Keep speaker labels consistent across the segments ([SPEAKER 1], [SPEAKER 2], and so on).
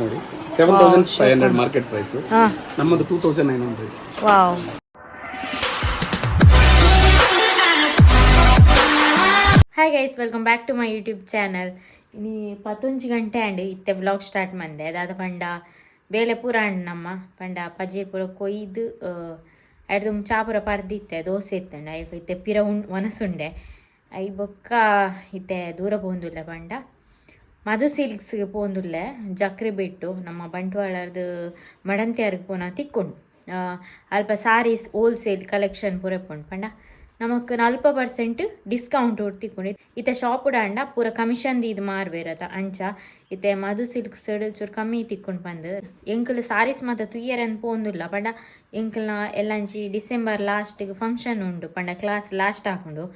[SPEAKER 1] ನೋಡಿ. Seven thousand five hundred market price ನಮ್ಮದು two thousand nine hundred
[SPEAKER 2] wow hi guys welcome back to my YouTube channel ಇನಿ ಪತ್ತೊಂಜಿ ಗಂಟೆ and ಇತ್ತೆ vlog start ಮಂದೆ. ದಾದ ಪಂಡ ಬೇಲೆ ಪೂರ ಅಂಡ್ ನಮ್ಮ ಪಂಡ ಪಜೆ ಪೂರ ಕೊಯ್ದು ಐದು ಚಾಪುರ ಪರ್ದಿತ್ತೆ ದೋಸೆ ಇತ್ತಂಡ ಇತ್ತೆ ಪಿರ ಉಣ್ ಒನಸುಂಡೆ ಐ ಬೊಕ್ಕ ಇತ್ತೆ ದೂರ ಬಂದಿಲ್ಲ ಪಂಡ. ಮಧು ಸಿಲ್ಕ್ಸ್ಗೆ போந்துள்ள ಜಕ್ರೆ ಬಿಟ್ಟು ನಮ್ಮ ಬಂಟ್ವಾಳದ ಮಡಂತ್ಯಾರಿಗೆ ಪೋನ ತಿಕ್ಕೊಂಡು ಅಲ್ಪ ಸಾರೀಸ್ ಹೋಲ್ಸೇಲ್ ಕಲೆಕ್ಷನ್ ಪೂರ ಪುಂಡು. ಪಂಡ ನಮಕ್ ನಲ್ಪ ಪರ್ಸೆಂಟ್ ಡಿಸ್ಕೌಂಟ್ ತಿಕ್ಕೊಂಡು. ಇತ್ತೆ ಶಾಪ್ ಅಂಡ ಪೂರ ಕಮಿಷನ್ ಇದು ಮಾರ್ಬೇರತ ಅಂಚ. ಇತ್ತೆ ಮಧು ಸಿಲ್ಕ್ ಸೈಡ್ ಚೂರು ಕಮ್ಮಿ ತಿಕ್ಕೊಂಡು ಬಂದು ಎಂಕಲ್ ಸಾರೀಸ್ ಮಾತ ತುಯ್ಯರ್ ಅಂತ ಪೋಂದುಲ್ಲ. ಪಂಡ ಎಂಕಲ್ನ ಎಲ್ಲಂಚಿ ಡಿಸೆಂಬರ್ ಲಾಸ್ಟ್ಗೆ ಫಂಕ್ಷನ್ ಉಂಡು. ಪಂಡ ಕ್ಲಾಸ್ ಲಾಸ್ಟ್ ಹಾಕೊಂಡು.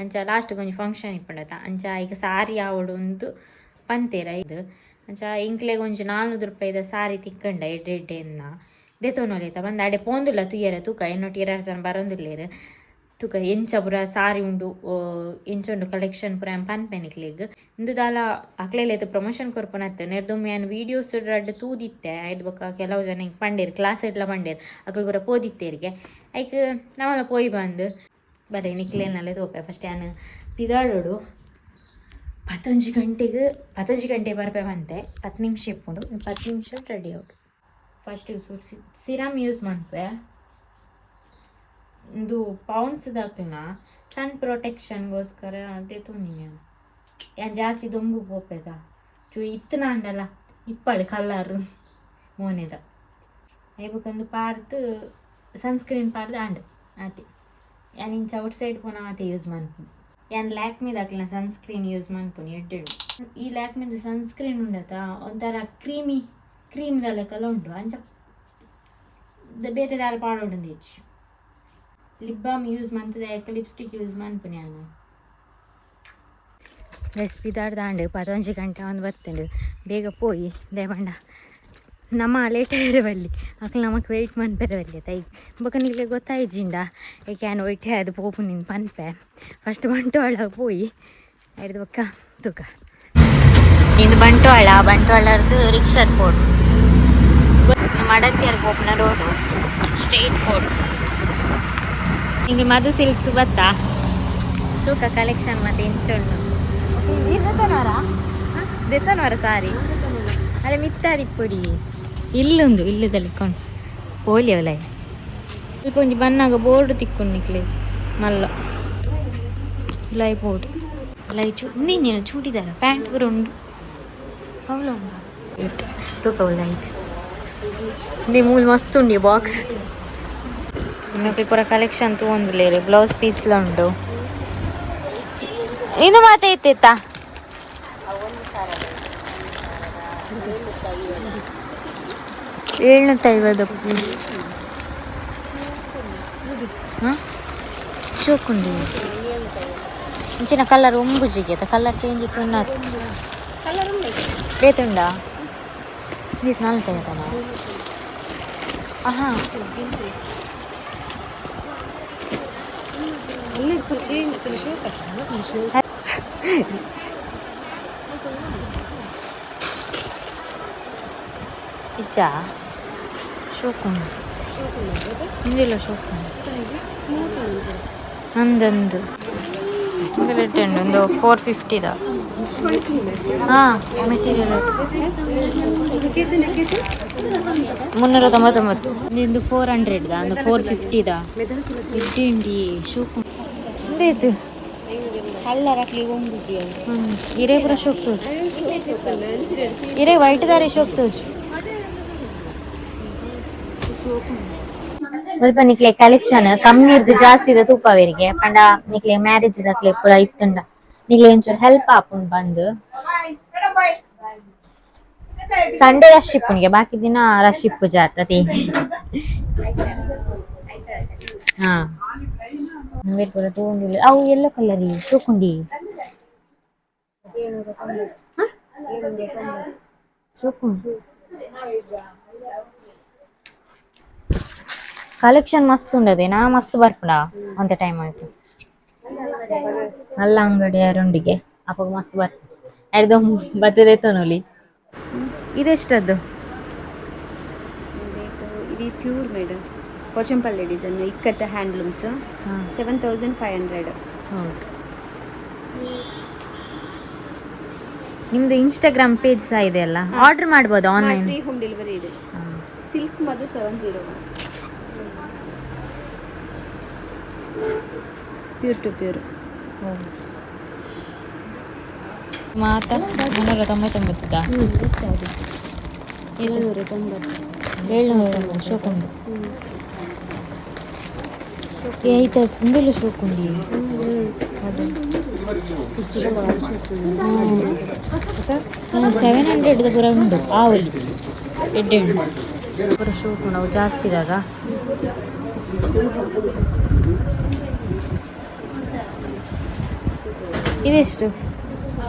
[SPEAKER 2] ಅಂಚ ಲಾಸ್ಟ್ ಕೊಂಚ ಫಂಕ್ಷನ್ ಇಪ್ಪಂಡತ. ಅಂಚ ಈಗ ಸಾರಿ ಆವಡು ಒಂದು ಪಂತೇರ ಇದು. ಅಂಚ ಇಂಕ್ಲೆಗ್ ಒಂಜಿ ನಾಲ್ನೂರು ರೂಪಾಯಿದ ಸಾರಿ ತಿಕ್ಕಂಡ ಎಡ್ಡೆ ಎಡ್ಡೆನ್ನ ದೆತೋನೊಲಿತ ಬಂದ ಅಡೆ ಪೋಂದುಲ್ಲ ತುಯ್ಯರ ತೂಕ ಎನ್ನೊಟ್ಟು ಎರಡು ಜನ ಬರೋಂದಿಲ್ಲೇರು ತೂಕ ಎಂಚ ಪುರ ಸಾರಿ ಉಂಡು ಎಂಚೊಂಡು ಕಲೆಕ್ಷನ್ ಪುರ ಪನ್ಪೆನಿಕ್ಲೆಗ್ ಇಂದು ದಾಲ ಅಕ್ಲೆಲೆತ್ ಪ್ರಮೋಷನ್ ಕೊರ್ಪನತ್ತೆ ನೆರ್ದೊಮ್ಮೆ ಏನು ವೀಡಿಯೋಸ್ ರಡ್ಡ್ ತೂದಿತ್ತೆ. ಐದು ಬೊಕ್ಕ ಕೆಲವು ಜನ ಹಿಂಗೆ ಪಂಡೇರು ಕ್ಲಾಸ್ ಇಟ್ಲ ಪಂಡೇರು. ಅಕ್ಲು ಪೂರ ಪೋದಿತ್ತೇರಿಗೆ ಐಕ್ ನಾವೆಲ್ಲ ಪೋಯಿ ಬಂದು. ಬರೀ ನಿಕ್ಲೇನಲ್ಲೇ ತೋಪೆ. ಫಸ್ಟ್ ಏನು ಪಿದಾಡೋಡು. ಪತ್ತೊಂಜಿ ಗಂಟೆಗೆ ಪತ್ತೊಂಜಿ ಗಂಟೆ ಬರ್ಪೆ ಬಂತೆ ಹತ್ತು ನಿಮಿಷ ಇಟ್ಕೊಂಡು ಪತ್ತು ನಿಮಿಷ ready out first serum use ಮಾಡ್ಪೆ ಇದು ಪೌಂಡ್ಸ್ ದಾಕ್ಲನ ಸನ್ ಪ್ರೊಟೆಕ್ಷನ್ಗೋಸ್ಕರ ಅದೇ ತೊಂದಿನಿ ಯಾನ್ ಜಾಸ್ತಿ ದೊಂಬು ಪೋಪೆದ? ಚೂ ಇತ್ತನ ಅಂಡಲ್ಲ ಇಪ್ಪಳು ಕಲ್ಲರ್ ಮೋನೆದ. ಐಬಕ್ಕಂದು ಪಾರ್ದು ಸನ್ಸ್ಕ್ರೀನ್ ಪಾರ್ದು ಅಂಡ್ ಆತಿ. ಯಾನ್ ಇಂಚ ಔಟ್ ಸೈಡ್ ಪೋನ ಆತೆ ಯೂಸ್ ಮಾಡ್ತೀನಿ. ಯಾನ್ ಲ್ಯಾಕ್ಮಿ ದಾಕ್ಲಿನ ಸನ್ಸ್ಕ್ರೀನ್ ಯೂಸ್ ಮಾಡ್ತೀನಿ ಎಡ್ಡೆಡು ಈ ಲ್ಯಾಕ್ಮಿದು ಸನ್ಸ್ಕ್ರೀನ್ ಉಂಡತ ಒಂಥರ ಕ್ರೀಮಿ ಕ್ರೀಮ್ ಲೆಕ್ಕಲ್ಲ ಉಂಟು. ಅಂಚ ಬೇರೆ ದಾರ ಪಾಡೋಡು ಹೆಚ್ಚು ಲಿಪ್ ಬಾಮ್ ಯೂಸ್ ಮಾಡ್ತದೆ ಲಿಪ್ಸ್ಟಿಕ್ ಯೂಸ್ ಮಾಡ್ತೀನಿ ನಾನು. ರೆಸಿಪಿ ದಾಡ್ದಾಂಡು ಪದೊಂಜಿ ಗಂಟೆ ಒಂದು ಬರ್ತೇನೆ ಬೇಗ ಪೋಯಿ ದೇವಂಡ ನಮ್ಮ ಲೇಟ್ ಬಲ್ಲಿ ಅಕ್ಕ ನಮಗೆ ವೆಯ್ಟ್ ಮಾಡ್ಬೇರೆ ಬಲ್ಲಿ ತೈ ಬೊಕ ನಿಲ್ಗೆ ಗೊತ್ತಾಯ್ಜಿಂಡ ಏಕ್ಯಾನ್ ಒಯ್ಟೆ ಅದು ಪೋಪು ನಿನ್ನ ಪನ್ಪೆ. ಫಸ್ಟ್ ಬಂಟ್ವಾಳ ಪೋಯಿ ಐದು ಬೊಕ್ಕ ತೂಕ. ಇದು ಬಂಟ್ವಾಳ ಬಂಟ್ವಾಳದ್ದು ರಿಕ್ಷಾದ ಪೋಡು ಮಡತಿಯರ್ ಪೋಪನ ರೋಡು ಸ್ಟ್ರೈಟ್ ಪೋಡು ನಿಮಗೆ ಮದು ಸಿಲ್ಕ್ಸ್ ಬತ್ತಾ ತೂಕ ಕಲೆಕ್ಷನ್ ಮತ್ತೆ ಇಂಚೊಂಡು ದೆತ್ತನವರ? ದೆತ್ತನವರ ಸಾರಿ ಅಲ್ಲ ಮಿತ್ತಾರಿ ಪುಡಿ. ಇಲ್ಲೊಂದು, ಇಲ್ಲದಲ್ಲಿ ಕೊಂಡು ಪೋಲಿ ಅವಲ ಸ್ವಲ್ಪ ಒಂಜಿ ಬನ್ನಾಗ ಬೋರ್ಡ್ ತಿಕ್ಕೊಂಡು ನಿಕ್ಲೆ ಮಲ್ಲ. ಲೈ ಬೋರ್ಡ್ ಲೈ ಚೂ, ನೀನು ಚೂಡಿದಾರ? ಪ್ಯಾಂಟ್ ಕೂಡ ಉಂಡು ಅವಳು ಉಂಡು ತೂಕ ಲೈಟ್ ದಿ ಮೂಲ್ ಮಸ್ತ್ ಉಂಡಿ ಬಾಕ್ಸ್ ಇನ್ನೊಂದು ಪೂರ ಕಲೆಕ್ಷನ್ ತಗೊಂಡ್ಲೇರಿ ಬ್ಲೌಸ್ ಪೀಸ್ಲ ಉಂಡು ಇನ್ನು ಮಾತೆ ಇತ್ತಿತ್ತ ಏಳ್ನೂತ್ತ ಐವತ್ತು ಹಾಂ ಶೋಕುಂಡಿ ಇಂಚಿನ ಕಲರ್ ಒಂಬುಜಿಗೆ ಕಲರ್ ಚೇಂಜ್ ಇತ್ತು ಬೇತುಂಡ ಇದು ನಾಲ್ಕು ಐವತ್ತನ ಆಹಾ ಇಚ್ಚಾ ಶೋಕುಂಡು. ಇಂದಿಲ್ಲ ಶೋಕುಂಡು. ಒಂದೊಂದು ಒಂದು ರೇಟ್ ಉಂಡು ಒಂದು ಫೋರ್ ಫಿಫ್ಟಿದ ಹಾಂ ಮೆಟೀರಿಯಲ್ ಮುನ್ನೂರ ತೊಂಬತ್ತೊಂಬತ್ತು ನಿಂದು ಫೋರ್ ಹಂಡ್ರೆಡ್ದ ಒಂದು ಫೋರ್ ಫಿಫ್ಟಿದ ಫಿಫ್ಟಿ ಉಂಡಿ ಶೋಕು ಎಂದಾಯ್ತು
[SPEAKER 3] ಕಲ್ಲರ್ ಹಾಕ್ಲಿ ಒಂಬುಜಿ
[SPEAKER 2] ಹ್ಞೂ ಹಿರೇ ಪೂರ ಶೋಕ್ ತೋಜು. ಹಿರೇ ವೈಟ್ ದಾರೆ ಶೋಕ್ ತೋಜು. ಸ್ವಲ್ಪ ನಿಕ್ಲೆ ಕಲೆಕ್ಷನ್ ಕಮ್ಮಿ ಇರ್ದು ಜಾಸ್ತಿ ಇದೆ ತೂಪವೇರಿಗೆ ಪಂಡ ನಿಕ್ಲೆ ಮ್ಯಾರೇಜ್ ದಕ್ಲೆ ಪೂರ ಇತ್ತುಂಡ. ನಿಕ್ಲೆ ಒಂಚೂರು ಹೆಲ್ಪ್ ಆಪುಂಡು ಬಂದು. ಸಂಡೇ ರಶ್ ಇಪ್ಪುನಿಗೆ ಬಾಕಿ ದಿನ ರಶ್ ಇಪ್ಪು ಜಾತತಿ ಹಾ. ಬೇರೆ ಪೂರ ತಗೊಂಡಿಲ್ಲ. ಅವು ಎಲ್ಲೋ ಕಲರ್ ಸೋಕುಂಡಿ ಸೋಕುಂಡು ಕಲೆಕ್ಷನ್ ಮಸ್ತ್ ಉಂಡದೆ ನಾ ಮಸ್ತ್ ಬರ್ಪುಣ ಒಂದ ಟೈಮ್ ಆಯ್ತು. ನಲ್ಲ ಅಂಗಡಿ ಅರುಂಡಿಗೆ ಅಪ್ಪ ಮಸ್ತ್ ಬರ್ ಎರಡು ಬರ್ತದೆ
[SPEAKER 3] ತೊನೋಲಿ ಇದೆಷ್ಟದ್ದು? ಇದು pure madam ಕೊಚಂಪಲ್ಲಿ design
[SPEAKER 2] ಇಕ್ಕತ್ತ
[SPEAKER 3] handlooms seven thousand five
[SPEAKER 2] hundred ನಿಮ್ದು ಇನ್ಸ್ಟಾಗ್ರಾಮ್ ಪೇಜ್ ಸಹ ಇದೆ ಅಲ್ಲ? ಆರ್ಡರ್ ಮಾಡ್ಬೋದು ಆನ್ಲೈನ್
[SPEAKER 3] ಫ್ರೀ ಹೋಮ್ ಡೆಲಿವರಿ ಇದೆ. ಸಿಲ್ಕ್ ಮತ್ತು seven zero pure to pure
[SPEAKER 2] ಮಾತ? ಮುನ್ನೂರ ತೊಂಬತ್ತೊಂಬತ್ತು
[SPEAKER 3] ಏಳ್ನೂರ ತೊಂಬತ್ತು
[SPEAKER 2] ಏಳ್ನೂರ ಶೋಕುಂಡು. ಐತ ಸಿಂಗಲ್ ಶೋಕುಂಡಿ. ಸೆವೆನ್ ಹಂಡ್ರೆಡ್ ಪೂರ ಉಂಡು ಆವಲಿ ಎಡ್ಡೆ ಉಂಡು ಪೂರ ಶೋಕುಂಡು ಅವು ಜಾಸ್ತಿ ಇದಾಗ. ಇದೆಷ್ಟು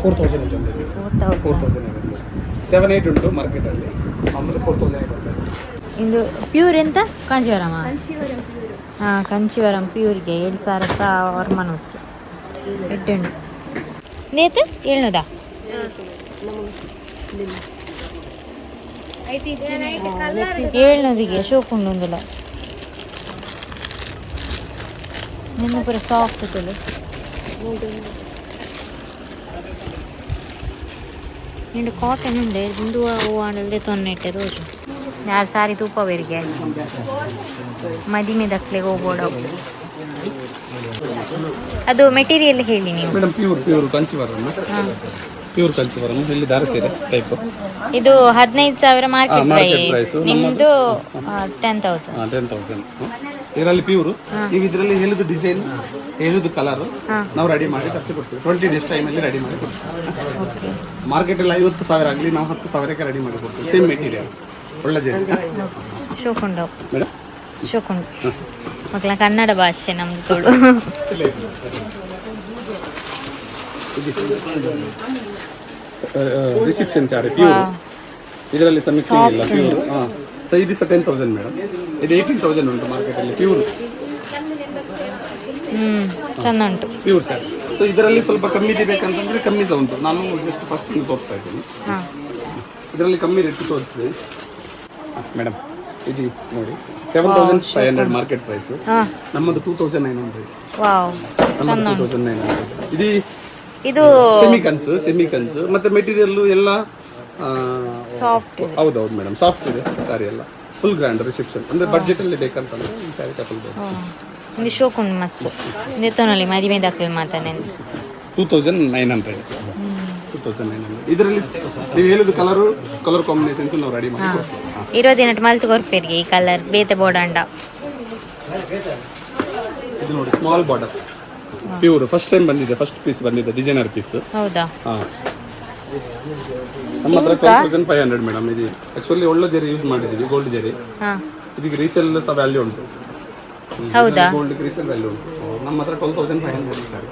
[SPEAKER 1] four thousand eight hundred
[SPEAKER 2] four
[SPEAKER 1] four
[SPEAKER 2] thousand
[SPEAKER 1] thousand eight hundred seven eight ಉಂಟು ಮಾರ್ಕೆಟಲ್ಲಿ ಆಮೇಲೆ ಫೋರ್ ತೌಸಂಡ್ ಏಟ್ ಹಂಡ್ರೆಡ್
[SPEAKER 2] ಇದು ಪ್ಯೂರ್ ಎಂತ ಕಾಂಜೀವರಮ
[SPEAKER 3] ಕಾಂಚೀವರಂ ಪ್ಯೂರ್
[SPEAKER 2] ಹಾಂ ಕಂಚಿವರಂ ಪ್ಯೂರ್ಗೆ ಏಳು ಸಾವಿರ ಸಹ ಹೊರಮನೂತ್ತು ಎಡ್ಡುಂಡು ನೇತು ಏಳ್ನೂದ ಏಳ್ನೂರಿಗೆ ಶೋಕುಂಡು ಒಂದಿಲ್ಲ ನಿನ್ನ ಪೂರ ಸಾಫ್ಟ್ ತುಳು ನಿಂಡು ಕಾಟನ್ ಉಂಡೆ ಇಂದು ಹೂವು ತೊನ್ನೆಟ್ಟೆ ರೋಜು. ಯಾರು ಸಾರಿ ತೂಪವೇರಿಗೆ ಮದಿಮೆ ದಕ್ಲೆಗೆ ಹೋಗ್ಬೋಡ ಅದು ಮೆಟೀರಿಯಲ್ ಹೇಳಿ ನೀವು.
[SPEAKER 1] Madam pure pure Kanchivaram pure Kanchivaram ಇಲ್ಲಿ ದಾರ ಸೀರೆ ಟೈಪ್
[SPEAKER 2] ಇದು ಹದಿನೈದು ಸಾವಿರ ಮಾರ್ಕೆಟ್ ಪ್ರೈಸ್
[SPEAKER 1] price.
[SPEAKER 2] ನಿಮ್ಮದು ಟೆನ್ ತೌಸಂಡ್
[SPEAKER 1] ಟೆನ್ ತೌಸಂಡ್ ಇದರಲ್ಲಿ ಪ್ಯೂರ್ ನೀವು ಇದರಲ್ಲಿ ಹೇಳಿದ ಡಿಸೈನ್ ಹೇಳಿದ ಕಲರ್ ನಾವು ರೆಡಿ ಮಾಡಿ ತರಿಸಿ ಕೊಡ್ತೀವಿ. ಟ್ವೆಂಟಿ ಡೇಸ್ ಟೈಮಲ್ಲಿ ರೆಡಿ ಮಾಡಿ ಕೊಡ್ತೀವಿ. ಮಾರ್ಕೆಟಲ್ಲಿ ಐವತ್ತು ಸಾವಿರ ಆಗಲಿ ನಾವು ಹತ್ತು ಸಾವಿರಕ್ಕೆ ರೆಡಿ ಮಾಡಿ ಕೊಡ್ತೀವಿ. ಸೇಮ್ ಮೆಟೀರಿಯಲ್ ಒಳ್ಳೆ ಜನ
[SPEAKER 2] ಶೋಕೊಂಡು
[SPEAKER 1] ಮೇಡಮ್
[SPEAKER 2] ಶೋಕೊಂಡು ಮಕ್ಕಳ ಕನ್ನಡ ಭಾಷೆ ನಮ್ದು
[SPEAKER 1] ರಿಸೆಪ್ಷನ್ ಸಾರಿ ಪ್ಯೂರ್ ಇದರಲ್ಲಿ ಸಮೀಕ್ಷೆ ಇಲ್ಲ ಪ್ಯೂರ್ ಹಾಂ. ಇದು ಸಹ ಟೆನ್ ತೌಸಂಡ್ ಮೇಡಮ್ ಇದು ಏಯ್ಟೀನ್ ತೌಸಂಡ್ ಉಂಟು ಮಾರ್ಕೆಟಲ್ಲಿ ಪ್ಯೂರ್
[SPEAKER 2] ಹ್ಞೂ ಚಂದ ಉಂಟು.
[SPEAKER 1] ಪ್ಯೂರ್ ಸರ್ ಸೊ ಇದರಲ್ಲಿ ಸ್ವಲ್ಪ ಕಮ್ಮಿ ಬೇಕಂತಂದ್ರೆ ಕಮ್ಮಿ ಸಹ ಉಂಟು. ನಾನು ಜಸ್ಟ್ ಫಸ್ಟ್ ತೋರಿಸ್ತಾ ಇದ್ದೀನಿ.
[SPEAKER 2] ಹಾಂ.
[SPEAKER 1] ಇದರಲ್ಲಿ ಕಮ್ಮಿ ರೇಟ್ ತೋರಿಸ್ತೀನಿ. ಮೇಡಮ್ ಇದು ನೋಡಿ seven thousand five hundred market price ನಮ್ಮದು two thousand nine hundred
[SPEAKER 2] wow
[SPEAKER 1] ನಮ್ಮದು ಟೂ ತೌಸಂಡ್ ನೈನ್ ಹಂಡ್ರೆಡ್ ಇದು
[SPEAKER 2] ಇದು
[SPEAKER 1] ಸೆಮಿ ಕಂಚು ಸೆಮಿ ಕಂಚು ಮತ್ತೆ ಮೆಟೀರಿಯಲ್ಲು ಎಲ್ಲ
[SPEAKER 2] ಸಾಫ್ಟ್
[SPEAKER 1] ಹೌದೌದು ಮೇಡಮ್ ಸಾಫ್ಟ್ ಇದೆ ಸ್ಯಾರಿ ಎಲ್ಲ. ಫುಲ್ ಗ್ರ್ಯಾಂಡ್ ರಿಸೆಪ್ಷನ್ ಅಂದ್ರೆ ಬಜೆಟ್ ಅಲ್ಲಿ ಬೇಕಂತಂದ್ರೆ ಈ ಸ್ಯಾರಿ ತಗೊಳ್ಬೋದು.
[SPEAKER 2] ಇದು ಶೋಕುಂಡು ಮಸ್ತ್. ನಿತ್ತೋನಲ್ಲಿ ಮದುವೆ ದಾಖಲೆ ಮಾತಾನೆ
[SPEAKER 1] two thousand nine hundred two thousand nine hundred ಇದರಲ್ಲಿ ನೀವು ಹೇಳಿದ ಕಲರು ಕಲರ್ ಕಾಂಬಿನೇಷನ್ಸ್ ನಾವು ರೆಡಿ ಮಾಡಿ ಹಾಂ.
[SPEAKER 2] ಇರೋದಿನಟ್ಟು ಮಲ್ತು ಕೊರ್ಪೇರಿಗೆ ಈ ಕಲರ್ ಬೇತೆ ಬೋಡಂಡ.
[SPEAKER 1] ಇದು ನೋಡಿ small border pure first time ಬಂದಿದೆ ಫಸ್ಟ್ ಪೀಸ್ ಬಂದಿದೆ ಡಿಸೈನರ್ ಪೀಸ್
[SPEAKER 2] ಹೌದಾ?
[SPEAKER 1] ಹಾಂ. ನಮ್ಮ ಹತ್ರ twelve thousand five hundred madam ಇದು ಆ್ಯಕ್ಚುಲಿ ಒಳ್ಳೆ ಜರಿ ಯೂಸ್ ಮಾಡಿದ್ದೀವಿ ಗೋಲ್ಡ್ ಜರಿ.
[SPEAKER 2] ಹಾಂ.
[SPEAKER 1] ಇದಕ್ಕೆ ರೀಸೆಲ್ ಸಹ ವ್ಯಾಲ್ಯೂ ಉಂಟು.
[SPEAKER 2] ಹೌದಾ?
[SPEAKER 1] ಗೋಲ್ಡ್ ರೀಸೆಲ್ ವ್ಯಾಲ್ಯೂ ಉಂಟು. ನಮ್ಮ ಹತ್ರ twelve thousand five hundred sir.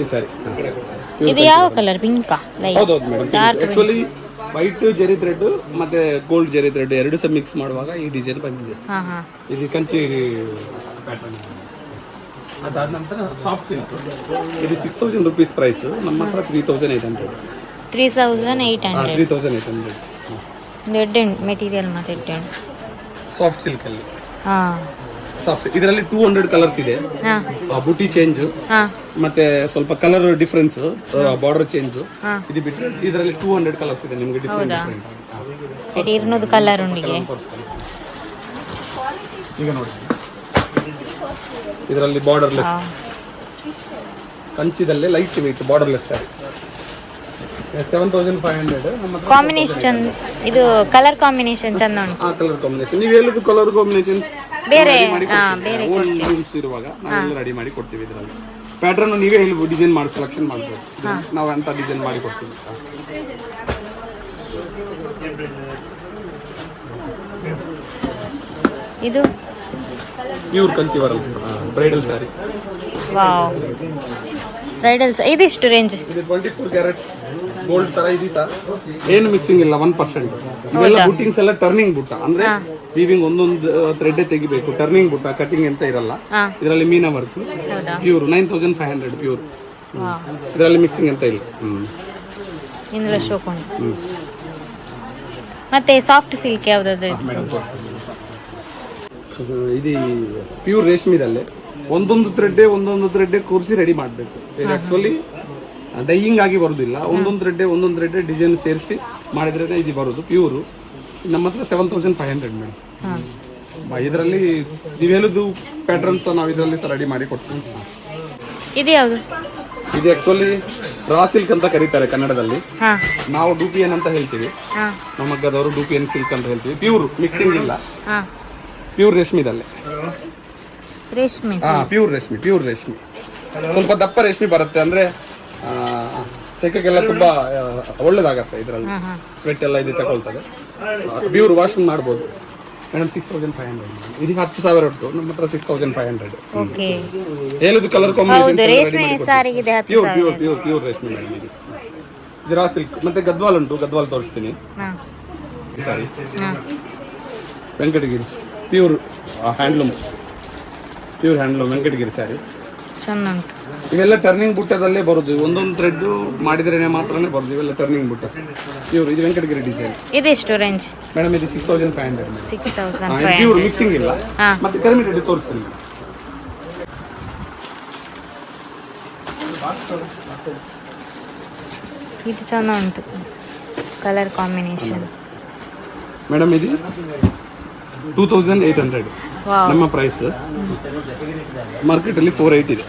[SPEAKER 1] ಈ ಸರಿ
[SPEAKER 2] ಇದು ಯಾವ ಕಲರ್ ಪಿಂಕಾ ಹೌದು
[SPEAKER 1] ಹೌದು madam actually white zari thread ಮತ್ತೆ ಗೋಲ್ಡ್ ಜರಿ ಥ್ರೆಡ್ ಎರಡು ಸಹ ಮಿಕ್ಸ್ ಮಾಡುವಾಗ ಈ ಡಿಸೈನ್ ಬಂದಿದೆ. ಇದು ಕಂಚಿ ಪ್ಯಾಟರ್ನ್ ಅದಾದ ನಂತರ ಸಾಫ್ಟ್ ಸಿಲ್ಕ್ ಇದು ಸಿಕ್ಸ್ ತೌಸಂಡ್ ರುಪೀಸ್ ಪ್ರೈಸ್ ನಮ್ಮ ಹತ್ರ three thousand eight hundred
[SPEAKER 2] three thousand eight hundred
[SPEAKER 1] three thousand eight hundred
[SPEAKER 2] ದೊಡ್ಡ ಮೆಟೀರಿಯಲ್ ಮತ್ತೆ ದೊಡ್ಡ
[SPEAKER 1] ಸಾಫ್ಟ್ ಸಿಲ್ಕಲ್ಲಿ
[SPEAKER 2] ಹಾಂ.
[SPEAKER 1] ಸಾಫ್ಟ್ ಇದರಲ್ಲಿ ಟೂ ಹಂಡ್ರೆಡ್ ಕಲರ್ಸ್ ಇದೆ. ಬುಟಿ ಚೇಂಜ್ ಮತ್ತೆ ಸ್ವಲ್ಪ ಕಲರ್ ಡಿಫ್ರೆನ್ಸ್ ಬಾರ್ಡರ್ ಚೇಂಜ್ ಇದು ಬಿಟ್ಟರೆ ಇದರಲ್ಲಿ ಟೂ ಹಂಡ್ರೆಡ್ ಕಲರ್ಸ್ ಇದೆ. ನಿಮಗೆ ಡಿಫ್ರೆಂಟ್? Different
[SPEAKER 2] colour ಉಂಡಿಗೆ.
[SPEAKER 1] ಈಗ ನೋಡಿ. ಇದರಲ್ಲಿ borderless ಕಂಚಿದಲ್ಲೇ light weight borderless sari seven thousand five hundred
[SPEAKER 2] combination ಇದು ಕಲರ್ ಕಾಂಬಿನೇಷನ್ ಚಂದ ಉಂಟು.
[SPEAKER 1] ಆ ಕಲರ್ ಕಾಂಬಿನೇಷನ್ ನೀವು ಹೇಳಿದ ಕಲರ್ ಕಾಂಬಿನೇಷನ್
[SPEAKER 2] ಬೇರೆ ಬೇರೆ
[SPEAKER 1] ಇರುವಾಗ ನಾವೆಲ್ಲ ರೆಡಿ ಮಾಡಿ ಕೊಡ್ತೀವಿ ಇದರಲ್ಲಿ. ಪ್ಯಾಟರ್ನ್ ನೀವೇ ಹೇಳಿ ಡಿಸೈನ್ ಮಾಡಿ ಸೆಲೆಕ್ಷನ್ ಮಾಡ್ಬೋದು. ನಾವು ಅಂತ ಡಿಸೈನ್ ಮಾಡಿ ಕೊಡ್ತೀವಿ.
[SPEAKER 2] ಇದು?
[SPEAKER 1] Pure Kanchivaram bridal sari
[SPEAKER 2] wow bridals ಇದಿಷ್ಟು ರೇಂಜ್
[SPEAKER 1] ಇದು ಟ್ವೆಂಟಿ ಫೋರ್ ಕ್ಯಾರೆಟ್ಸ್ ಗೋಲ್ಡ್ ತರ ಇದೆ ಸರ್ ಏನು ಮಿಕ್ಸಿಂಗ್ ಇಲ್ಲ ಒನ್ ಪರ್ಸೆಂಟ್ ಇವೆಲ್ಲ ಬುಟ್ಟಿಂಗ್ಸ್ ಎಲ್ಲ ಟರ್ನಿಂಗ್ ಬುಟ್ಟ ಅಂದ್ರೆ ವೀವಿಂಗ್ ಒಂದೊಂದು ಥ್ರೆಡ್ ತೆಗಿಬೇಕು. ಟರ್ನಿಂಗ್ ಬುಟ್ಟ ಕಟಿಂಗ್ ಅಂತ ಇರಲ್ಲ. ಇದರಲ್ಲಿ meena work pure nine thousand five hundred pure ಇದರಲ್ಲಿ ಮಿಕ್ಸಿಂಗ್ ಅಂತ ಇಲ್ಲ.
[SPEAKER 2] ಇಂದುಲ ಶೋಕೊಂಡು ಮತ್ತೆ ಸಾಫ್ಟ್ ಸಿಲ್ಕ್ ಯಾವ್ದಾದ್ರು
[SPEAKER 1] ಇದು ಪ್ಯೂರ್ ರೇಷ್ಮಿದಲ್ಲೇ ಒಂದೊಂದು ಥ್ರೆಡ್ಡೆ ಒಂದೊಂದು ಥ್ರೆಡ್ಡೆ ಕೂರಿಸಿ ರೆಡಿ ಮಾಡಬೇಕು. ಇದು ಆ್ಯಕ್ಚುಲಿ ಡೈಯಿಂಗ್ ಆಗಿ ಬರೋದಿಲ್ಲ. ಒಂದೊಂದು ಥ್ರೆಡ್ಡೆ ಒಂದೊಂದು ಥ್ರೆಡ್ಡೆ ಡಿಸೈನ್ ಸೇರಿಸಿ ಮಾಡಿದ್ರೇ ಇದು ಬರೋದು ಪ್ಯೂರು ನಮ್ಮ ಹತ್ರ seven thousand five hundred madam ಇದರಲ್ಲಿ ನೀವು ಹೇಳೋದು ಪ್ಯಾಟ್ರನ್ಸ್ ನಾವು ಇದರಲ್ಲಿ ಸಹ ರೆಡಿ ಮಾಡಿ ಕೊಡ್ತೀವಿ.
[SPEAKER 2] ಇದು ಯಾವುದು?
[SPEAKER 1] ಇದು ಆ್ಯಕ್ಚುಲಿ ರಾ ಸಿಲ್ಕ್ ಅಂತ ಕರೀತಾರೆ ಕನ್ನಡದಲ್ಲಿ. ನಾವು ಡೂಪಿಯನ್ ಅಂತ ಹೇಳ್ತೀವಿ. ನಮ್ಮ ಹಗ್ಗದವರು ಡೂಪಿಯನ್ ಸಿಲ್ಕ್ ಅಂತ ಹೇಳ್ತೀವಿ. ಪ್ಯೂರ್ ಮಿಕ್ಸಿಂಗ್ ಇಲ್ಲ. ಪ್ಯೂರ್ ರೇಷ್ಮಿದಲ್ಲೇ
[SPEAKER 2] ರೇಷ್ಮೆ.
[SPEAKER 1] ಹಾ ಪ್ಯೂರ್ ರೇಷ್ಮಿ ಪ್ಯೂರ್ ರೇಷ್ಮಿ ಸ್ವಲ್ಪ ದಪ್ಪ ರೇಷ್ಮಿ ಬರುತ್ತೆ ಅಂದ್ರೆ ಆ, ಸೆಕೆಗೆಲ್ಲ ತುಂಬಾ ಆ, ಒಳ್ಳೇದಾಗತ್ತೆ ಇದರಲ್ಲಿ. ಸ್ವೆಟ್ ಎಲ್ಲ ಇದು ತಗೊಳ್ತದೆ. ಪ್ಯೂರ್ ವಾಷಿಂಗ್ ಮಾಡ್ಬೋದು. Madam six thousand five hundred ಇದಕ್ಕೆ ಹತ್ತು ಸಾವಿರ ಉಂಟು. ನಮ್ಮ ಹತ್ರ six thousand five hundred
[SPEAKER 2] okay.
[SPEAKER 1] ಹೇಳುದು ಕಲರ್
[SPEAKER 2] ಹೌದು
[SPEAKER 1] ಕಾಂಬಿನೇಷನ್
[SPEAKER 2] ರೇಷ್ಮೆ ಸಾರಿಗೆ ಹತ್ತು
[SPEAKER 1] ಪ್ಯೂರ್
[SPEAKER 2] ಸಾವಿರ.
[SPEAKER 1] ಪ್ಯೂರ್ ಪ್ಯೂರ್ ಪ್ಯೂರ್ ರೇಷ್ಮೆ ಮೇಡಮ್ ಇದು. ಇದು ರಾ ಸಿಲ್ಕ್ ಮತ್ತೆ ಗದ್ವಾಲ್ ಉಂಟು. ಗದ್ವಾಲ್ ತೋರಿಸ್ತೀನಿ.
[SPEAKER 2] ಹಾ.
[SPEAKER 1] ಸಾರಿ
[SPEAKER 2] ಹಾ.
[SPEAKER 1] Venkatagiri pure handloom. Pure handloom Venkatagiri sari
[SPEAKER 2] ಚೆನ್ನಾಗಿ.
[SPEAKER 1] ಇವೆಲ್ಲ ಟರ್ನಿಂಗ್ ಬುಟ್ಟದಲ್ಲೇ ಬರುದು. ಒಂದೊಂದು ಥ್ರೆಡ್ ಮಾಡಿದ್ರೇನೆ ಮಾತ್ರನೇ ಬರುದು. ಇವೆಲ್ಲ ಟರ್ನಿಂಗ್ ಬುಟ್ಟ. ಪ್ಯೂರ್ ಇದು ವೆಂಕಟಗಿರಿ ಡಿಸೈನ್
[SPEAKER 2] ಇದೆಷ್ಟು ರೇಂಜ್
[SPEAKER 1] ಮೇಡಮ್ ಇದು six thousand five hundred
[SPEAKER 2] six thousand
[SPEAKER 1] pure mixing ಇಲ್ಲ. ಮತ್ತೆ ಕಡಿಮೆ ರೇಟ್ ತೋರಿಸ್ತೀನಿ.
[SPEAKER 2] ಇದು ಚೆನ್ನಾಗಿ ಉಂಟು. ಕಲರ್ ಕಾಂಬಿನೇಷನ್
[SPEAKER 1] ಮೇಡಮ್ ಇದು? ಟೂ ತೌಸಂಡ್ ಏಯ್ಟ್ ಹಂಡ್ರೆಡ್ ನಮ್ಮ ಪ್ರೈಸ್ ಮಾರ್ಕೆಟಲ್ಲಿ ಫೋರ್ ಏಯ್ಟ್ ಇದೆ.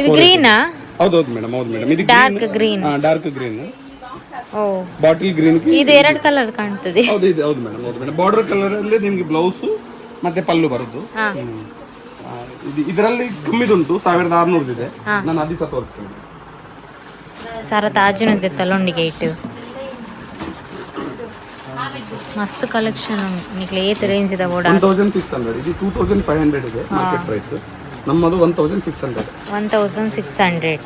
[SPEAKER 2] ಇದು ಗ್ರೀನಾ
[SPEAKER 1] ಹೌದೌದು ಮೇಡಮ್ ಹೌದು ಮೇಡಮ್ ಇದು
[SPEAKER 2] dark green
[SPEAKER 1] dark green bottle green
[SPEAKER 2] ಇದು ಎರಡು ಕಲರ್ ಕಾಣ್ತದೆ.
[SPEAKER 1] ಹೌದು ಇದು ಹೌದು ಮೇಡಮ್ ಹೌದು ಮೇಡಮ್ ಬಾರ್ಡರ್ ಕಲರ್ ಅಲ್ಲಿ ನಿಮಗೆ ಬ್ಲೌಸ್ ಮತ್ತೆ ಪಲ್ಲು ಬರುದು. ಇದು ಇದರಲ್ಲಿ ಕಮ್ಮಿದುಂಟು ಸಾವಿರದ ಆರ್ನೂರದಿದೆ.
[SPEAKER 2] ಇದೆ
[SPEAKER 1] ನಾನು ಅದಿಸ ತೋರಿಸ್ತೇನೆ ತೋರಿಸ್ತೀನಿ.
[SPEAKER 2] ಸರ ತಾಜುನದ್ದು ತಲೊಂಡಿಗೆ ಇಟ್ಟು. ಮಸ್ತ್ ಕಲೆಕ್ಷನ್ ನಿಕ್ಲೆ ಏತ್ ರೇಂಜ್ ಇದೆ ಓಡ
[SPEAKER 1] ಒನ್ ತೌಸಂಡ್ ಸಿಕ್ಸ್ ಹಂಡ್ರೆಡ್ ಇದು ಟೂ ತೌಸಂಡ್ ಫೈವ್ ಹಂಡ್ರೆಡ್ ಇದೆ ಮಾರ್ಕೆಟ್ ಪ್ರೈಸ್ ನಮ್ಮದು one thousand six hundred
[SPEAKER 2] one thousand six hundred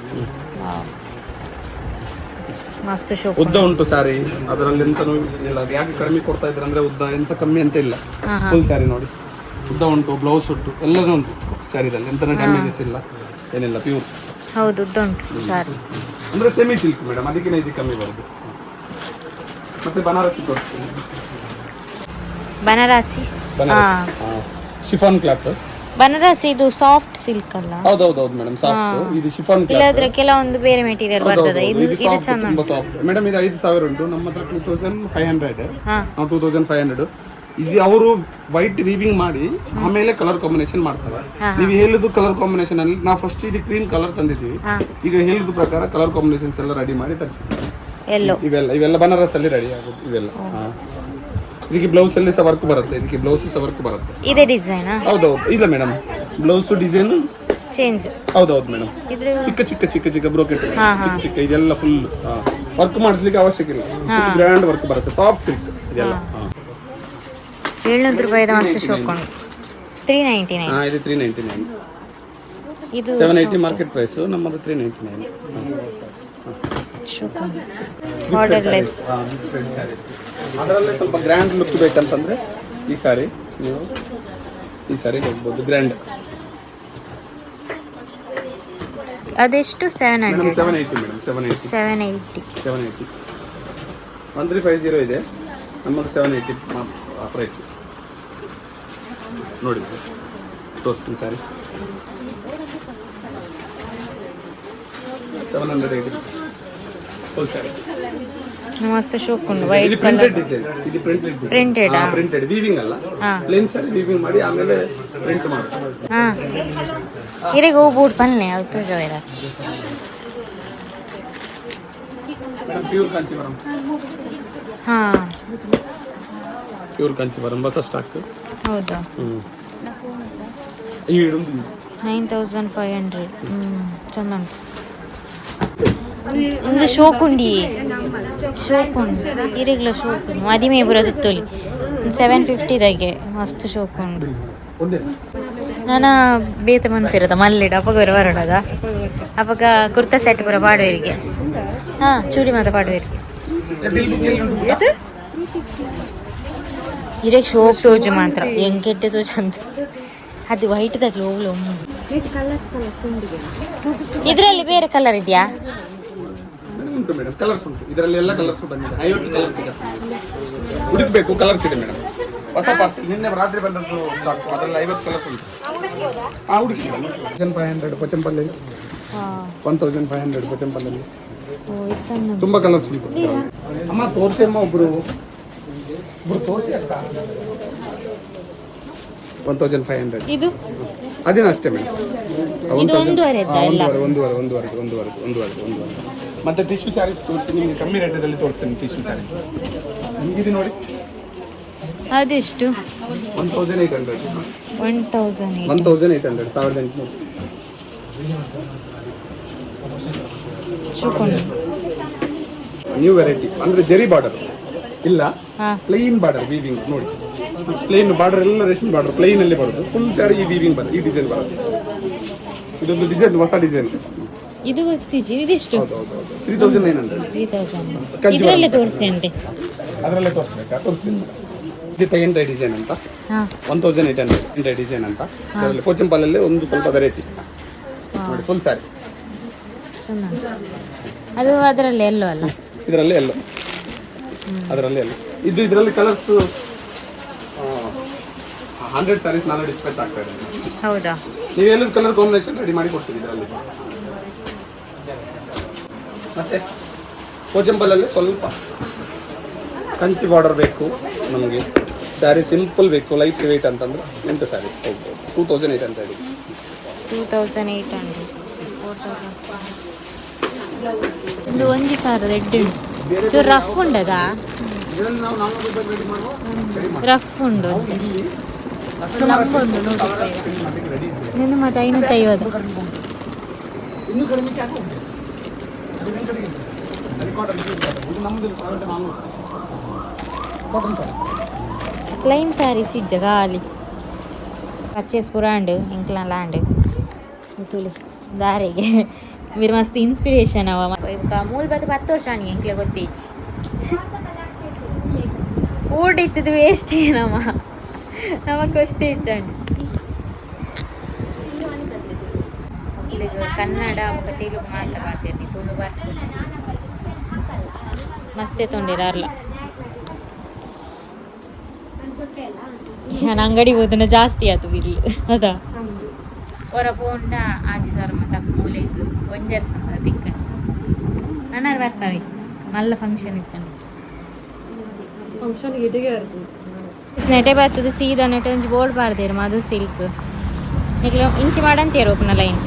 [SPEAKER 2] ಮಸ್ತ್ ಶೋ
[SPEAKER 1] ಉದ್ದ ಉಂಟು ಸಾರಿ ಅದರಲ್ಲಿ ಎಂತನೂ ಇಲ್ಲ. ಅದು ಯಾಕೆ ಕಡಿಮೆ ಕೊಡ್ತಾ ಇದ್ದಾರೆ ಅಂದ್ರೆ ಉದ್ದ ಎಂತ ಕಮ್ಮಿ ಅಂತ ಇಲ್ಲ. ಫುಲ್ ಸಾರಿ ನೋಡಿ. ಉದ್ದ ಉಂಟು ಬ್ಲೌಸ್ ಉಂಟು ಎಲ್ಲನೂ ಉಂಟು ಸ್ಯಾರಿದಲ್ಲಿ ಎಂತನೂ ಡ್ಯಾಮೇಜಸ್ ಇಲ್ಲ. ಏನಿಲ್ಲ ಪ್ಯೂರ್
[SPEAKER 2] ಹೌದು ಉದ್ದ ಉಂಟು ಸಾರಿ
[SPEAKER 1] ಅಂದ್ರೆ ಸೆಮಿ ಸಿಲ್ಕ್ ಮೇಡಮ್ ಅದಕ್ಕಿಂತ ಇದು ಕಮ್ಮಿ ಬರುದು. ಮತ್ತೆ ಬನಾರಸಿ ತೋರಿಸ್ತೀನಿ
[SPEAKER 2] ಬನಾರಸಿ
[SPEAKER 1] ಶಿಫಾನ್ ಕ್ಲಾತ್
[SPEAKER 2] ಬನಾರಸಿ ಇದು ಸಾಫ್ಟ್ ಸಿಲ್ಕ್ ಅಲ್ಲ?
[SPEAKER 1] ಹೌದು ಮೇಡಮ್ ಸಾಫ್ಟ್ ಇದು ಶಿಫಾನ್ ಕ್ಲಾತ್
[SPEAKER 2] ಇಲ್ಲದ್ರೆ ಕೆಲವೊಂದು ಬೇರೆ ಮೆಟೀರಿಯಲ್ ಬರ್ತದೆ. ಇದು
[SPEAKER 1] ಇದು
[SPEAKER 2] ಚೆನ್ನಾಗಿ
[SPEAKER 1] ತುಂಬಾ ಸಾಫ್ಟ್ ಮೇಡಮ್ ಇದು ಐದು ಸಾವಿರ ಉಂಟು. ನಮ್ಮ ಹತ್ರ ಟೂ ತೌಸಂಡ್ ಫೈವ್ ಹಂಡ್ರೆಡ್
[SPEAKER 2] ಹಾ.
[SPEAKER 1] ನಾವು ಟೂ ತೌಸಂಡ್ ಫೈವ್ ಹಂಡ್ರೆಡ್ ಇದು ಅವರು ವೈಟ್ ವೀವಿಂಗ್ ಮಾಡಿ ಆಮೇಲೆ ಕಲರ್ ಕಾಂಬಿನೇಷನ್ ಮಾಡ್ತಾರೆ. ನೀವು ಹೇಳುದು ಕಲರ್ ಕಾಂಬಿನೇಷನ್ ಅಲ್ಲಿ ನಾವು ಫಸ್ಟ್ ಇದು ಕ್ರೀಮ್ ಕಲರ್ ತಂದಿದ್ದೀವಿ. ಈಗ ಹೇಳಿದ ಪ್ರಕಾರ ಕಲರ್ ಕಾಂಬಿನೇಷನ್ಸ್ ಎಲ್ಲ ರೆಡಿ ಮಾಡಿ ತರಿಸಿದ್ದೀವಿ.
[SPEAKER 2] ಎಲ್ಲೋ.
[SPEAKER 1] ಇವೆಲ್ಲ ಇವೆಲ್ಲ ಬನಾರಸ್ ಅಲ್ಲಿ ರೆಡಿ ಆಗುತ್ತೆ ಇವೆಲ್ಲ. ಇದಕ್ಕೆ ಬ್ಲೌಸ್ ಅಲ್ಲಿ ಸಹ ವರ್ಕ್ ಬರುತ್ತೆ ಇದಕ್ಕೆ ಬ್ಲೌಸ್ ಸಹ ವರ್ಕ್ ಬರುತ್ತೆ.
[SPEAKER 2] ಇದೇ ಡಿಸೈನಾ
[SPEAKER 1] ಹೌದೌದು. ಇಲ್ಲ ಮೇಡಮ್ ಬ್ಲೌಸ್ ಡಿಸೈನ್
[SPEAKER 2] ಚೇಂಜ್
[SPEAKER 1] ಹೌದು ಮೇಡಮ್ ಚಿಕ್ಕ ಚಿಕ್ಕ ಚಿಕ್ಕ ಚಿಕ್ಕ ಬ್ರೋಕೆಟ್. ಚಿಕ್ಕ ಚಿಕ್ಕ ಇದೆಲ್ಲ ಫುಲ್ ವರ್ಕ್ ಮಾಡಿಸ್ಲಿಕ್ಕೆ ಅವಶ್ಯಕ ಇಲ್ಲ. ಗ್ರ್ಯಾಂಡ್ ವರ್ಕ್ ಬರುತ್ತೆ. ಸಾಫ್ಟ್ ಸಿಲ್ಕ್ ಇದೆಲ್ಲ. ಹಾ.
[SPEAKER 2] ಏಳ್ನೂರು ರೂಪಾಯಿದ ಮಸ್ತ್ ಶೋಕೊಂಡು ತ್ರೀ ನೈಂಟಿ ನೈನ್
[SPEAKER 1] ಹಾ ಇದು ತ್ರೀ ನೈಂಟಿ ನೈನ್
[SPEAKER 2] ಇದು
[SPEAKER 1] ಸೆವೆನ್ ಏಯ್ಟಿ ಮಾರ್ಕೆಟ್ ಪ್ರೈಸ್ ನಮ್ಮದು ತ್ರೀ ನೈಂಟಿ ನೈನ್
[SPEAKER 2] ಬಾರ್ಡರ್ಲೆಸ್
[SPEAKER 1] ಅದರಲ್ಲೇ ಸ್ವಲ್ಪ ಗ್ರ್ಯಾಂಡ್ ಲುಕ್ ಬೇಕಂತಂದ್ರೆ ಈ ಸಾರಿ ನೀವು ಈ ಸಾರಿ ಹೋಗ್ಬೋದು ಗ್ರ್ಯಾಂಡ್
[SPEAKER 2] ಅದೆಷ್ಟು? Seven hundred
[SPEAKER 1] seven eighty madam seven eighty
[SPEAKER 2] seven eighty
[SPEAKER 1] seven eighty one three five zero ಇದೆ. ನಮ್ಮದು ಸೆವೆನ್ ಏಯ್ಟಿ ಪ್ರೈಸ್ ನೋಡಿ ತೋರಿಸ್ತೀನಿ sari seven hundred eighty sari
[SPEAKER 2] ಮಸ್ತ್ ಶೋಕುಂಡು ವೈಟ್
[SPEAKER 1] ಪ್ರಿಂಟೆಡ್ ಡಿಸೈನ್ ಇದು ಪ್ರಿಂಟೆಡ್
[SPEAKER 2] Printed ಆ?
[SPEAKER 1] ಪ್ರಿಂಟೆಡ್ ವೀವಿಂಗ್ ಅಲ್ಲ. ಪ್ಲೇನ್ ಸ್ಯಾರಿ ವೀವಿಂಗ್ ಮಾಡಿ ಆಮೇಲೆ ಪ್ರಿಂಟ್ ಮಾಡ್ತೀವಿ.
[SPEAKER 2] ಹಾ. ಇರಿಗೆ ಬೂಟ್ ಬನ್ನಿ ಅದು ಜೋಯ್ರ
[SPEAKER 1] ಪ್ಯೂರ್ ಕಾಂಚಿವರಂ
[SPEAKER 2] ಹಾ.
[SPEAKER 1] ಪ್ಯೂರ್ ಕಾಂಚಿವರಂ ಸ್ಟಾಕ್
[SPEAKER 2] ಹೌದಾ?
[SPEAKER 1] ಈ ಇದೊಂದು
[SPEAKER 2] ನೈನ್ ತೌಸಂಡ್ ಫೈವ್ ಹಂಡ್ರೆಡ್ ಹ್ಞೂ ಚಂದ ಉಂಟು. ಒಂದು ಶೋಕುಂಡಿ ಶೋಕುಂಡು ಇರೆಗ್ಲ ಶೋಕುಂಡು ಮದಿಮೆ ಬರೋದು ತೊಲಿ. ಒಂದು ಸೆವೆನ್ ಫಿಫ್ಟಿದಾಗೆ ಮಸ್ತ್ ಶೋಕುಂಡು.
[SPEAKER 1] ಒಂದೇ
[SPEAKER 2] ನಾನು ಬೇತ ಮನ್ಪಿರದ ಮಲ್ಲಿಡ ಅಪ್ಪಗ ಬರ ಬರೋಣದ ಅಪ್ಪಗ ಕುರ್ತಾ ಸೆಟ್ ಪೂರ ಪಾಡುವರಿಗೆ. ಹಾಂ ಚೂಡಿ ಮಾತ ಪಾಡುವರಿಗೆ. ಇರೇ ಶೋಕ್ ಟೋಜು ಮಾತ್ರ ಹೆಂಗೆ ಕೆಟ್ಟದು ಚಂದ ಅದು ವೈಟ್ ದಾಗ್ಲಿ ಹೋಗ್ಲು ಇದರಲ್ಲಿ ಬೇರೆ ಕಲರ್ ಇದೆಯಾ?
[SPEAKER 1] ಉಂಟು ಮೇಡಮ್ ಕಲರ್ಸ್ ಉಂಟು. ಇದರಲ್ಲಿ ಎಲ್ಲ ಕಲರ್ಸ್ ಬಂದಿದೆ. ಐವತ್ತು ಕಲರ್ಸ್ ಇದೆ. ಹುಡುಕ್ಬೇಕು ಕಲರ್ಸ್ ಇದೆ ಮೇಡಮ್ ಹೊಸ ಪಾರ್ಸಲ್ ನಿನ್ನೆ ರಾತ್ರಿ ಬಂದದ್ದು ಸ್ಟಾಕ್ ಅದರಲ್ಲಿ ಐವತ್ತು ಕಲರ್ಸ್ ಉಂಟು. ಹಾಂ ಹುಡುಕಿ thousand five hundred Pochampally one thousand five hundred
[SPEAKER 2] Pochampally
[SPEAKER 1] ತುಂಬ ಕಲರ್ಸ್ ಉಂಟು. ಅಮ್ಮ ತೋರಿಸಿ ಅಮ್ಮ ಒಬ್ರು ತೋರಿಸಿ ಅಕ್ಕ. ಒನ್ ತೌಸಂಡ್ ಫೈವ್ ಹಂಡ್ರೆಡ್
[SPEAKER 2] ಇದು?
[SPEAKER 1] ಅದೇನು ಅಷ್ಟೇ ಮೇಡಮ್
[SPEAKER 2] ಒಂದುವರೆ
[SPEAKER 1] ಒಂದೂವರೆ ಒಂದೂವರೆ ಒಂದೂವರೆ ಒಂದೂವರೆ ಒಂದೂವರೆ. ಮತ್ತೆ ಟಿಶ್ಯೂ ಸ್ಯಾರೀಸ್ ತೋರಿಸ್ತೀನಿ ನಿಮಗೆ ಕಮ್ಮಿ ರೇಟದಲ್ಲಿ ತೋರಿಸ್ತೀನಿ ಟಿಶ್ಯೂ ಸ್ಯಾರೀಸ್ ನಿಮಗಿದೆ ನೋಡಿ.
[SPEAKER 2] ಅದೆಷ್ಟು?
[SPEAKER 1] One thousand eight hundred
[SPEAKER 2] one thousand
[SPEAKER 1] one thousand eight hundred ಸಾವಿರದ ಎಂಟುನೂರು. ನ್ಯೂ ವೆರೈಟಿ ಅಂದರೆ ಜೆರಿ ಬಾರ್ಡರ್ ಇಲ್ಲ ಪ್ಲೇನ್ ಬಾರ್ಡರ್ ವೀವಿಂಗ್ ನೋಡಿ. ಪ್ಲೇನ್ ಬಾರ್ಡರ್ ಎಲ್ಲ ರೇಷ್ಮೆ ಬಾರ್ಡರ್ ಪ್ಲೈನ್ ಅಲ್ಲಿ ಬರೋದು ಫುಲ್ ಸ್ಯಾರಿ ಈ ವೀವಿಂಗ್ ಬರುತ್ತೆ ಈ ಡಿಸೈನ್ ಬರೋದು ಇದೊಂದು ಡಿಸೈನ್ ಹೊಸ ಡಿಸೈನ್
[SPEAKER 2] ಇದು ಇದಿಷ್ಟು?
[SPEAKER 1] Three thousand nine hundred
[SPEAKER 2] three thousand ಇದರಲ್ಲೇ ತೋರಿಸಿ ಅಂತೆ
[SPEAKER 1] ಅದರಲ್ಲೇ ತೋರಿಸ್ಬೇಕಾ? ತೋರಿಸ್ತೀನಿ. ಇದು ತೈಂಡ್ರೆ ಡಿಸೈನ್ ಅಂತ. ಒನ್ ತೌಸಂಡ್ ಏಯ್ಟ್ ಹಂಡ್ರೆಡ್ ಎಂಟ್ರೆ ಡಿಸೈನ್ ಅಂತ. ಅದರಲ್ಲಿ ಕೋಚಂಪಲ್ಲಲ್ಲಿ ಒಂದು ಸ್ವಲ್ಪ ವೆರೈಟಿ ನೋಡಿ ಫುಲ್ ಸ್ಯಾರಿ
[SPEAKER 2] ಅದು ಅದರಲ್ಲಿ ಎಲ್ಲೋ ಅಲ್ಲ?
[SPEAKER 1] ಇದರಲ್ಲಿ ಎಲ್ಲೋ. ಅದರಲ್ಲಿ ಎಲ್ಲ. ಇದು ಇದರಲ್ಲಿ ಕಲರ್ಸ್ ಹಂಡ್ರೆಡ್ ಸ್ಯಾರೀಸ್ ನಾನು ಡಿಸ್ಪ್ಯಾಚ್ ಆಗ್ತಾ ಇದ್ದೀನಿ
[SPEAKER 2] ಹೌದಾ?
[SPEAKER 1] ನೀವು ಎಲ್ಲೂ ಕಲರ್ ಕಾಂಬಿನೇಷನ್ ರೆಡಿ ಮಾಡಿ ಕೊಡ್ತೀವಿ ಇದರಲ್ಲಿ. ಮತ್ತೆ ಕೋಜಂಬಲಲ್ಲಿ ಸ್ವಲ್ಪ ಕಂಚಿ ಬಾರ್ಡರ್ ಬೇಕು ನಮಗೆ. ಸ್ಯಾರಿ ಸಿಂಪಲ್ ಬೇಕು ಲೈಟ್ ವೆಯ್ಟ್ ಅಂತಂದ್ರೆ ಎಂಟು ಸ್ಯಾರೀಸ್ ಹೋಗ್ಬೋದು two thousand eight hundred
[SPEAKER 2] two thousand eight hundred ಒಂದು ಒಂಜಿ ರೆಡ್ ಎಡ್ಡು ಚೂರು ರಫ್ ಉಂಡದಾ
[SPEAKER 1] ರೆಡಿ
[SPEAKER 2] ರಫ್ ಉಂಡು ಲಂಬ ಉಂಡು ನೋಡಿ
[SPEAKER 1] ರೆಡಿ
[SPEAKER 2] ನಿನ್ನ ಮತ್ತೆ ಐನೂತ್ತೈವತ್ತು.
[SPEAKER 1] ಇನ್ನೂ ಕಡಿಮೆ ಯಾಕೆ ಹೋಗ್ತದೆ ಅದು ನಿಮ್ಮ ಕಡೆಗೆ ಇದೆ. ಅದು ಕಾಟನ್ ಇದು ನಮ್ಮದು ಸಾವಿರದ ನಾನ್ನೂರು ಕಾಟನ್ ಸಾರಿ
[SPEAKER 2] ಪ್ಲೈನ್ ಸ್ಯಾರೀಸ್ ಇಜ್ಜ ಗಾಲಿ ಪರ್ಚೇಸ್ ಪುರಾಂಡ್ ಇಂಕ್ಲ ಲ್ಯಾಂಡ್ ತುಳಿ ದಾರಿಗೆ మీరు ಮಸ್ತ್ ಇನ್ಸ್ಪಿರೇಷನ್ ಅವ ಈಗ ಮೂಲ ಬತ್ತು ಹತ್ತು ವರ್ಷ ನೀ ಇಂಕ್ಲೆ ಗೊತ್ತೀಚ್ ಊಡಿತ್ತದು ವೇಸ್ಟ್ ಏನಮ್ಮ ನಮಗೆ ಗೊತ್ತೇಚಂಡ್ ಈಗ ಕನ್ನಡ ಮತ್ತು ತೆಲುಗು ಮಾತ್ರ ಬರ್ತೀನಿ ತುಳು ಬರ್ತೀನಿ ಮಸ್ತೆ ತೊಂಡಿರ ಅರ್ಲ ನಾನು ಅಂಗಡಿ ಹೋದನ ಜಾಸ್ತಿ ಆಯ್ತು ಬಿಲ್ ಅದಾ. ಹೊರ ಪೋಂಡ ಆಜಿ ಸರ್ ಮತ್ತೆ ಮೂಲೆ ಇದ್ದು ಒಂಜರ್ ಸಾವಿರ ತಿಕ್ಕ ನನ್ನ ಬರ್ತಾವೆ ಮಲ್ಲ ಫಂಕ್ಷನ್ ಇತ್ತಂಡು ನೆಟೆ ಬರ್ತದೆ ಸೀದಾ ನೆಟೆ ಒಂಜಿ ಬೋರ್ಡ್ ಬಾರ್ದಿರು ಮದು ಸಿಲ್ಕ್ ಈಗ ಇಂಚಿ ಮಾಡಂತೀರ ಓಪನ ಲೈನ್